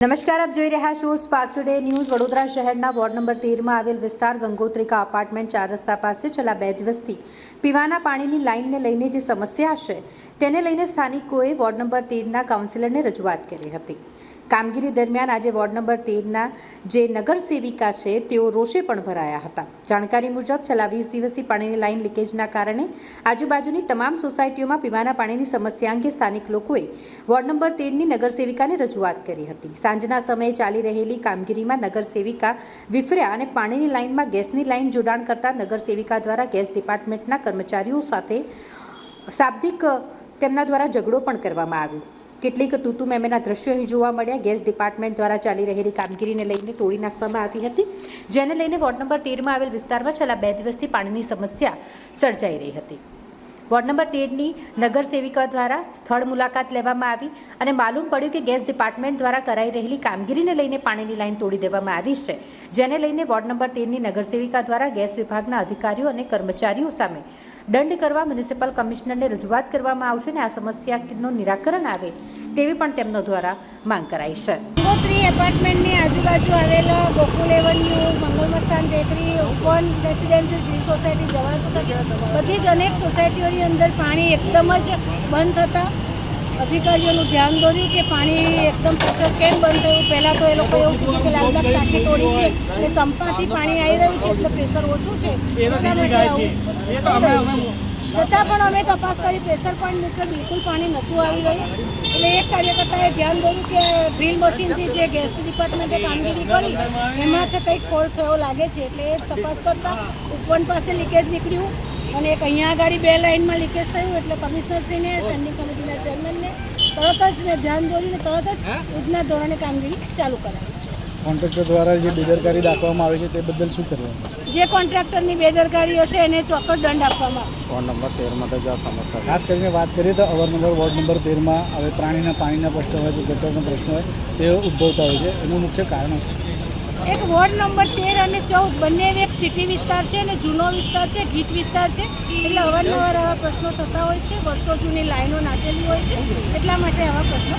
નમસ્કાર, આપ જોઈ રહ્યા છો સ્પાર્ક ટુડે ન્યૂઝ વડોદરા શહેરના વોર્ડ નંબર તેરમાં આવેલ વિસ્તાર ગંગોત્રિકા અપાર્ટમેન્ટ ચાર રસ્તા પાસે છેલ્લા બે દિવસથી પીવાના પાણીની લાઇનને લઈને જે સમસ્યા છે, તેને લઈને સ્થાનિકોએ વોર્ડ નંબર તેરના કાઉન્સિલરને રજૂઆત કરી હતી. કામગીરી દરમિયાન આજે વોર્ડ નંબર તેરના જે નગરસેવિકા છે, તેઓ રોષે પણ ભરાયા હતા. જાણકારી મુજબ છેલ્લા વીસ દિવસથી પાણીની લાઇન લીકેજના કારણે આજુબાજુની તમામ સોસાયટીઓમાં પીવાના પાણીની સમસ્યા અંગે સ્થાનિક લોકોએ વોર્ડ નંબર તેરની નગરસેવિકાને રજૂઆત કરી હતી. સાંજના સમયે ચાલી રહેલી કામગીરીમાં નગરસેવિકા વિફર્યા અને પાણીની લાઇનમાં ગેસની લાઇન જોડાણ કરતા નગરસેવિકા દ્વારા ગેસ ડિપાર્ટમેન્ટના કર્મચારીઓ સાથે શાબ્દિક તેમના દ્વારા ઝઘડો પણ કરવામાં આવ્યો. કેટલીક તૂતુ મેમેના દ્રશ્યો જોવા મળ્યા. ગેસ ડિપાર્ટમેન્ટ દ્વારા ચાલી રહેલી કામગીરીને લઈને તોડી નાખવામાં આવી હતી, જેને લઈને વોર્ડ નંબર તેરમાં આવેલ વિસ્તારમાં છેલ્લા બે દિવસથી પાણીની સમસ્યા સર્જાઈ રહી હતી. વોર્ડ નંબર તેરની નગરસેવિકા દ્વારા સ્થળ મુલાકાત લેવામાં આવી અને માલુમ પડ્યું કે ગેસ ડિપાર્ટમેન્ટ દ્વારા કરાઈ રહેલી કામગીરીને લઈને પાણીની લાઈન તોડી દેવામાં આવી છે, જેને લઈને વોર્ડ નંબર તેરની નગરસેવિકા દ્વારા ગેસ વિભાગના અધિકારીઓ અને કર્મચારીઓ સામે દંડ કરવા મ્યુનિસિપલ કમિશનરને રજૂઆત કરવામાં આવશે અને આ સમસ્યાનું નિરાકરણ આવે તેવી પણ તેમનો દ્વારા માંગ કરાઈ છે. ગંગોત્રી એપાર્ટમેન્ટની આજુબાજુ આવેલા Gokul avenue મંગલમસ્તાન bakery, open residency free society, જવા સુધી. બધી જ અનેક સોસાયટીઓની અંદર પાણી એકદમ જ બંધ થતાં. અધિકારીઓનું ધ્યાન દોર્યું કે પાણી એકદમ પ્રેશર કેમ બંધ થયું? પહેલાં તો એ લોકો એવું કીધું કે લાલબાગ ટાંકી તોડી છે એટલે સંપાથી પાણી આવી રહ્યું છે એટલે પ્રેશર ઓછું છે. એટલા માટે આવું. છતાં પણ અમે તપાસ કરી પ્રેશર પોઈન્ટ મૂક્યો બિલકુલ પાણી નહોતું આવી રહ્યું. એટલે એક કાર્યકર્તાએ ધ્યાન દોર્યું કે ડ્રીલ મશીનથી જે ગેસ ડિપાર્ટમેન્ટે કામગીરી કરી એમાંથી કંઈક ફોલ્ટ થયો લાગે છે. એટલે એ તપાસ કરતાં ઉપવન પાસે લીકેજ નીકળ્યું અને એક અહીંયા આગળ બે લાઇનમાં લીકેજ થયું. એટલે કમિશનરશ્રીને સ્ટેન્ડિંગ કમિટીના ચેરમેનને તરત જ મેં ધ્યાન દોરીને તરત જ યુદ્ધના ધોરણે કામગીરી ચાલુ કરાવી. કોન્ટ્રાક્ટર દ્વારા જે બેદરકારી દાખવવામાં આવે છે તે બદલ શું કરવાનું જે કોન્ટ્રાક્ટરની બેદરકારી હશે એને ચોક્કસ દંડ આપવામાં વોર્ડ નંબર તેરમાં તો જ આ સમસ્યા ખાસ કરીને વાત કરીએ તો અવારનવાર વોર્ડ નંબર તેરમાં હવે પ્રાણીના પાણીના પ્રશ્નો હોય તો ગટરનો પ્રશ્ન હોય તે ઉદ્ભવતા હોય છે. એનું મુખ્ય કારણ છે એક વોર્ડ નંબર તેર અને ચૌદ બંને એક સિટી વિસ્તાર છે અને જૂનો વિસ્તાર છે ગીચ વિસ્તાર છે. એટલે અવારનવાર આવા પ્રશ્નો થતા હોય છે. વર્ષો જૂની લાઈનો નાખેલી હોય છે. એટલા માટે આવા પ્રશ્નો.